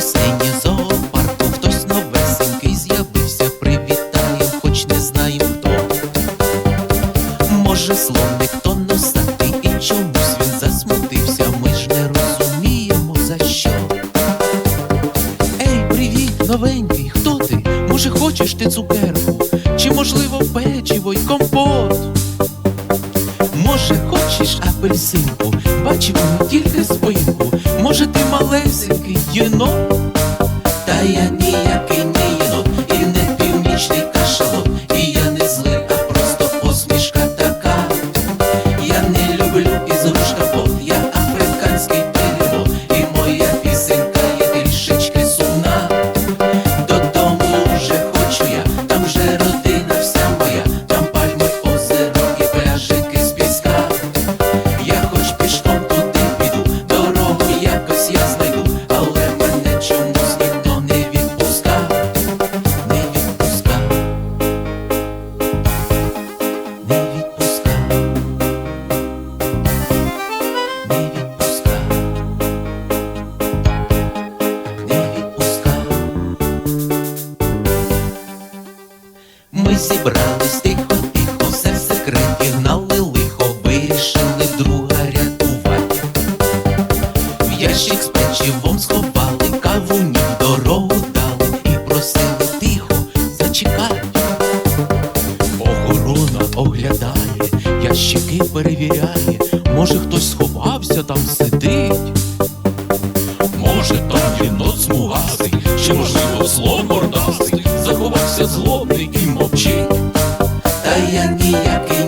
весеннє зоопарку хтось новесенький з'явився, привітає, хоч не знаю хто. Може, слоник то носатий, і чомусь засмутився. Ми ж не розуміємо за що. Ей, привіт, новенький, хто ти? Може, хочеш ти цукерку? Чи можливо печиво й компот? Може, хочеш апельсинку? Бачимо тільки спинку. Може, ти малесенький єнот? Та я ніякий не зібрались тихо, тихо, все в секреті гнали лихо, вирішили друга рятувати. В ящик з печивом сховали, кавунів дорогу дали і просили тихо зачекати. Охорона оглядає, ящики перевіряє, може хтось сховався там сидить. Може, там єнот смугастий, чи можливо зло мордастий, заховався злобний і. Та я ніякий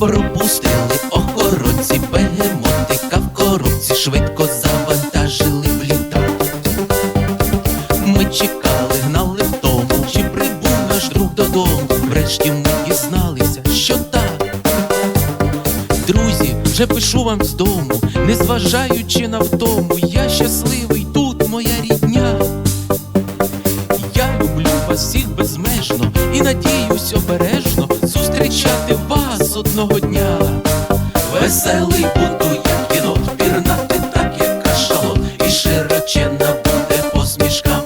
Пропустили охоронці бегемотика в коробці, швидко завантажили в літак. Ми чекали, гнали вдому, чи прибув наш друг додому. Врешті ми дізналися, що так. Друзі, вже пишу вам з дому, незважаючи на втому, я щасливий тут, моя рідня. Я люблю вас всіх безмежно і надіюсь обережно зустрічати вас кожного дня, веселий бунтує кінок, пірнати так, як кашалот, і широчена буде посмішка.